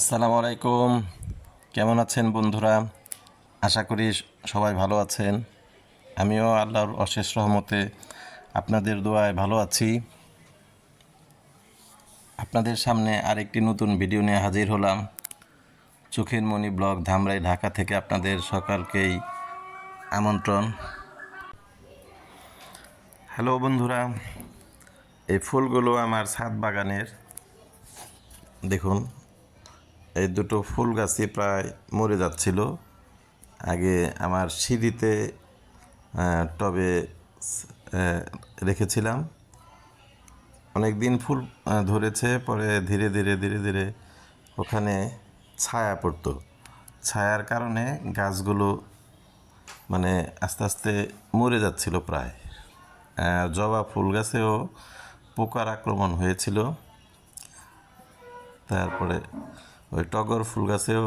আসসালামু আলাইকুম। কেমন আছেন বন্ধুরা? আশা করি সবাই ভালো আছেন। আমিও আল্লাহর অশেষ রহমতে আপনাদের দোয়ায় ভালো আছি। আপনাদের সামনে আরেকটি নতুন ভিডিও নিয়ে হাজির হলাম। চোখের মণি ব্লগ ধামরাই ঢাকা থেকে আপনাদের সকালকেই আমন্ত্রণ। হ্যালো বন্ধুরা, এই ফুলগুলো আমার ছাদ বাগানের। দেখুন এই দুটো ফুল গাছই প্রায় মরে যাচ্ছিল। আগে আমার সিঁড়িতে টবে রেখেছিলাম। অনেক দিন ফুল ধরেছে, পরে ধীরে ধীরে ধীরে ধীরে ওখানে ছায়া পড়তো। ছায়ার কারণে গাছগুলো মানে আস্তে আস্তে মরে যাচ্ছিল প্রায়। জবা ফুল গাছেও পোকার আক্রমণ হয়েছিল। তারপরে ওই টগর ফুল গাছেও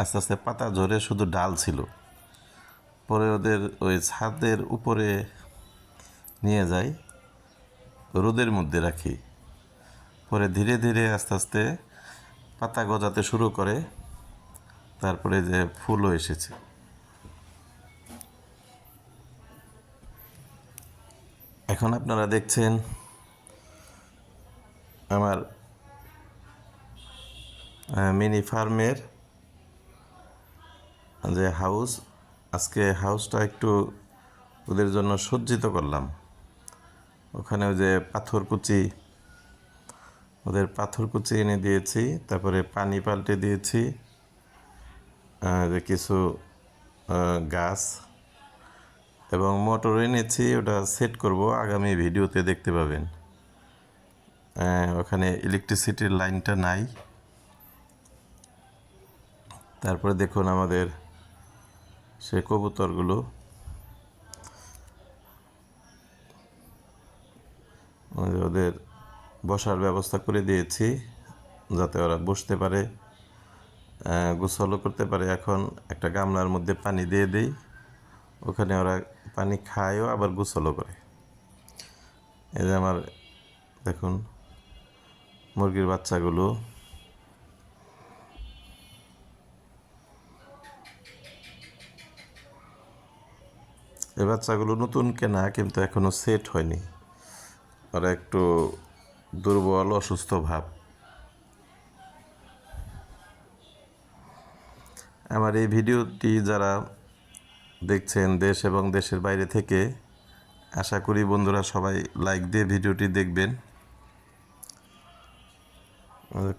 আস্তে আস্তে পাতা ঝরে শুধু ডাল ছিল। পরে ওদের ওই ছাদের উপরে নিয়ে যাই, রোদের মধ্যে রাখি। পরে ধীরে ধীরে আস্তে আস্তে পাতা গজাতে শুরু করে, তারপরে যে ফুলও এসেছে। এখন আপনারা দেখছেন আমার মিনি ফার্মের যে হাউস আজকে হাউসটা একটু ওদের জন্য সজ্জিত করলাম। ওখানে যে পাথরকুচি ওদের পাথরকুচি এনে দিয়েছি, তারপরে পানি পাল্টে দিয়েছি যে কিছু গাছ, এবং মোটর এনেছি, ওটা সেট করব, আগামী ভিডিওতে দেখতে পাবেন। ওখানে ইলেকট্রিসিটির লাইনটা নাই। তারপরে দেখুন আমাদের সে কবুতরগুলো। ওদের বসার ব্যবস্থা করে দিয়েছি যাতে ওরা বসতে পারে গোসলও করতে পারে। এখন একটা গামলার মধ্যে পানি দিয়ে দিই, ওখানে ওরা পানি খায়ও আবার গোসলও করে। এই যে আমার, দেখুন, মুরগির বাচ্চাগুলো। এই বাচ্চাগুলো নতুন কেনা, কিন্তু এখনও সেট হয়নি। ওরা একটু দুর্বল, অসুস্থ ভাব। আমার এই ভিডিওটি যারা দেখছেন দেশ এবং দেশের বাইরে থেকে, আশা করি বন্ধুরা সবাই লাইক দিয়ে ভিডিওটি দেখবেন।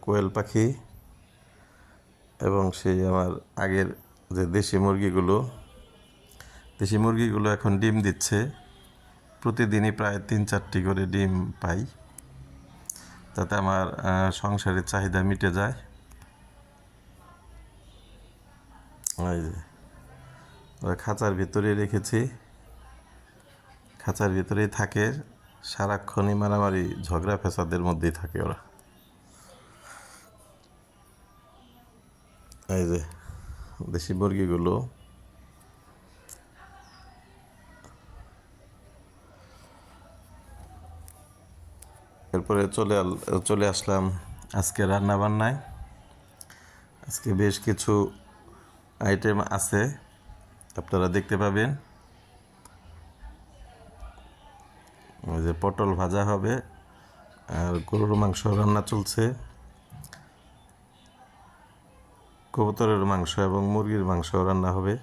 কোয়েল পাখি এবং সেই আমার আগের যে দেশি মুরগিগুলো দেশি মুরগিগুলো এখন ডিম দিচ্ছে। প্রতিদিনই প্রায় তিন চারটি করে ডিম পাই। তাতে আমার সংসারের চাহিদা মিটে যায়। এই যে খাঁচার ভিতরে রেখেছি। খাঁচার ভিতরেই থাকে, সারাক্ষণই মারামারি, ঝগড়া ফেসাদের মধ্যেই থাকে ওরা। এই যে, দেশি মুরগিগুলো এরপরে চলে চলে আসলাম আজকে রান্না বান্নায় আজকে বেশ কিছু আইটেম আছে, আপনারা দেখতে পাবেন। ওই যে পটল ভাজা হবে, আর গরুর মাংস রান্না চলছে। কবুতরের মাংস এবং মুরগির মাংস রান্না হবে।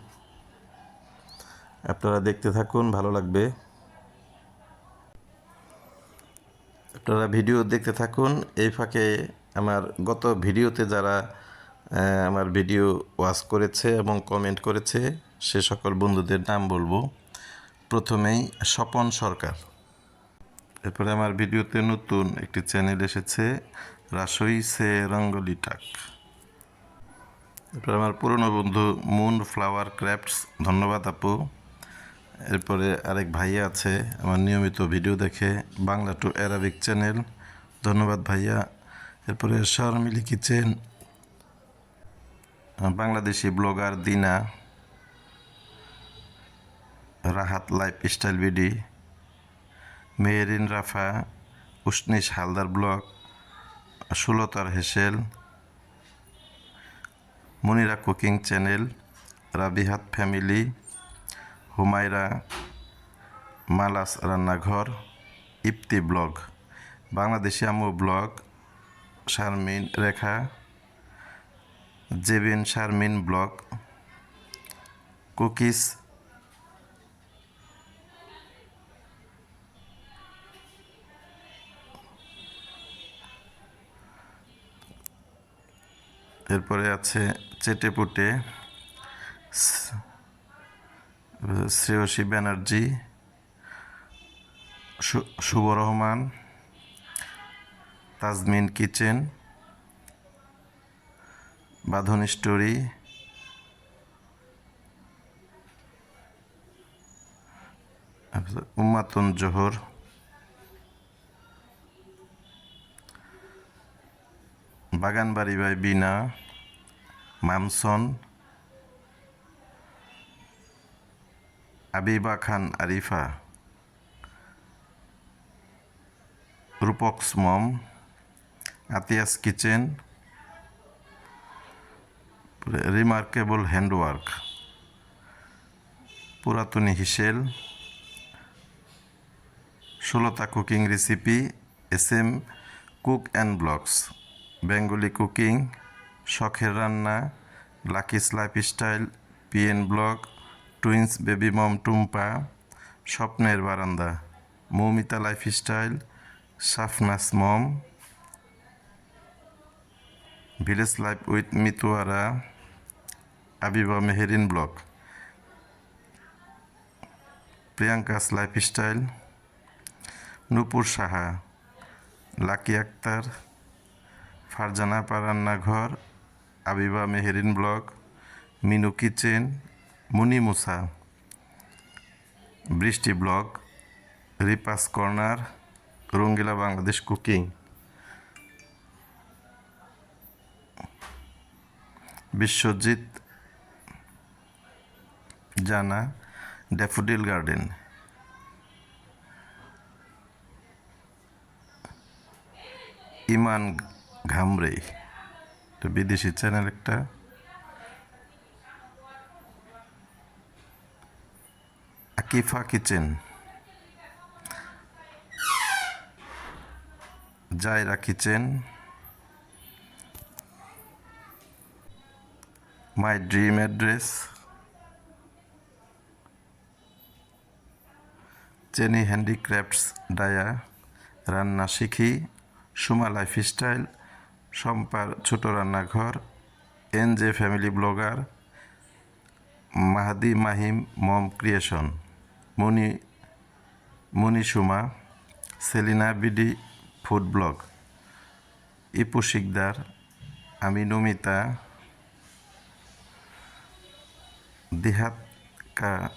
আপনারা দেখতে থাকুন, ভালো লাগবে। আপনারা ভিডিও দেখতে থাকুন। এই ফাঁকে আমার গত ভিডিওতে যারা আমার ভিডিও ওয়াচ করেছে এবং কমেন্ট করেছে, সে সকল বন্ধুদের নাম বলব। প্রথমেই স্বপন সরকার। এরপরে আমার ভিডিওতে নতুন একটি চ্যানেল এসেছে, রাসই সে রঙ্গলি টাক। এরপরে আমার পুরনো বন্ধু মুন ফ্লাওয়ার ক্র্যাফটস, ধন্যবাদ আপু। এরপরে আরেক ভাইয়া আছে, আমার নিয়মিত ভিডিও দেখে, বাংলা টু অ্যারাবিক চ্যানেল। ধন্যবাদ ভাইয়া। এরপরে Sharmili kitchen. Bangladeshi blogger Dina. Rahat life style BD. Meherin Rafa. Ushnish Haldar blog. সুলতার হেসেল। Monira cooking channel. রাবিহাত family. Humaira মালাস রান্নাঘর ইপ্তি ব্লগ, বাংলাদেশি আমু blog, Sharmin Rekha, Jebin Sharmin blog cookies এরপরে আছে চেটেপুটে Shreyasi Banerjee Shubho Rahman Tazmin kitchen Badhon story উম্মাতুন Johar বাগানবাড়ি by Bina মামসন আবিবা খান আরিফা রূপক্স mom আতিয়াস kitchen remarkable handwork পুরাতনী হিসেল ষোলোতা cooking recipe S M cook and blogs Bengali cooking শখের রান্না Lucky Lucky's lifestyle PN blog twins baby mom Tumpa স্বপ্নের বারান্দা মৌমিতা লাইফস্টাইল সাফনাস mom village life with মিতুয়ারা Abiba Meherin blog Priyanka's life style Nupur Saha Lucky Akter Farzana পা রান্নাঘর Abiba Meherin blog Minu kitchen Muni Musa, Brishti blog রিপাস corner, Rangila Bangladesh cooking. Biswajit Jana, daffodil garden. Iman ঘামরে বিদেশি channel একটা। Akifa kitchen Zaira kitchen my dream address চেনি handicrafts ডায়া রান্না শিখি Suma lifestyle সম্পার ছোট রান্নাঘর N J family blogger Mahadi Mahim mom creation Moni Moni Suma, Selina BD, food blog. Ipu Sikdar, আমি নমিতা। দিহাত কা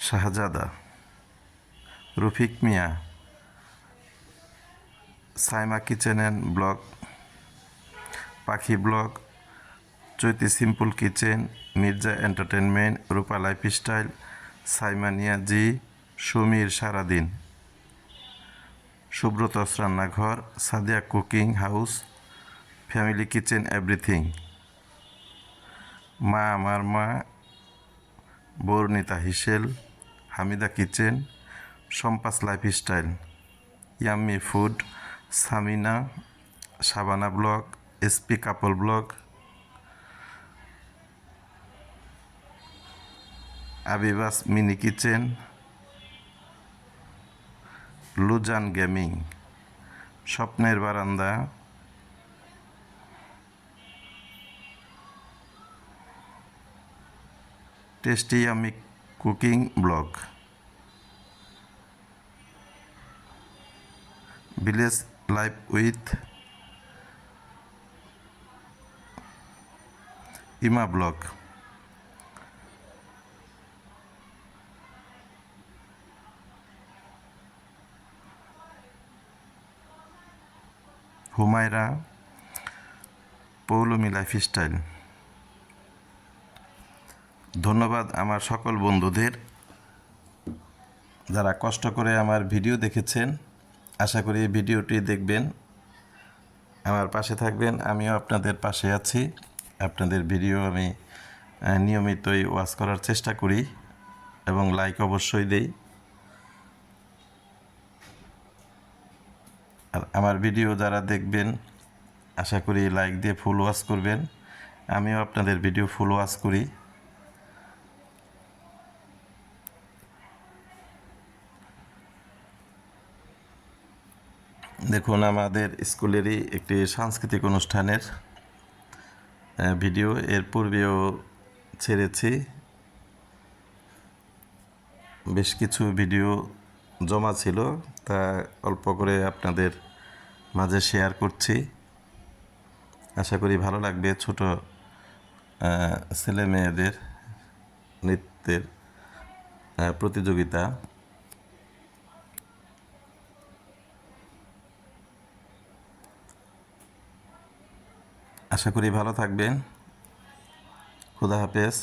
Shahzada. Rafiq Mia. Saima kitchen and blog. Pakhi blog. Chaiti simple kitchen, Mirza entertainment Rupa lifestyle সাইমানিয়া জি, সমীর সারাদিন। সুব্রতস রান্নাঘর, Sadia cooking house, family kitchen, everything. মা আমার মা, বর্ণিতা হিসেল, Hamida kitchen সম্পাস lifestyle, yummy food, Samina, Sabana blog, SP couple blog আবিবাস mini kitchen লুজান gaming স্বপ্নের বারান্দা টেস্টি আমি cooking blog village life with Ima blog Humaira, Paulami lifestyle ধন্যবাদ আমার সকল বন্ধুদের যারা কষ্ট করে আমার ভিডিও দেখেছেন। আশা করি এই ভিডিওটি দেখবেন। আমার পাশে থাকবেন, আমিও আপনাদের পাশে আছি। আপনাদের ভিডিও আমি নিয়মিতই ওয়াচ করার চেষ্টা করি এবং লাইক অবশ্যই দেই। আর আমার ভিডিও যারা দেখবেন, আশা করি লাইক দিয়ে ফুল ওয়াচ করবেন। আমিও আপনাদের ভিডিও ফুল ওয়াচ করি। দেখুন, আমাদের স্কুলেরই একটি সাংস্কৃতিক অনুষ্ঠানের ভিডিও এর পূর্বেও ছেড়েছি। বেশ কিছু ভিডিও জমা ছিল। তা অল্প করে আপনাদের মাঝে শেয়ার করছি। আশা করি ভালো লাগবে ছোট ছেলে মেয়েদের নৃত্যের প্রতিযোগিতা। আশা করি ভালো থাকবেন। খুদা হাফেজ।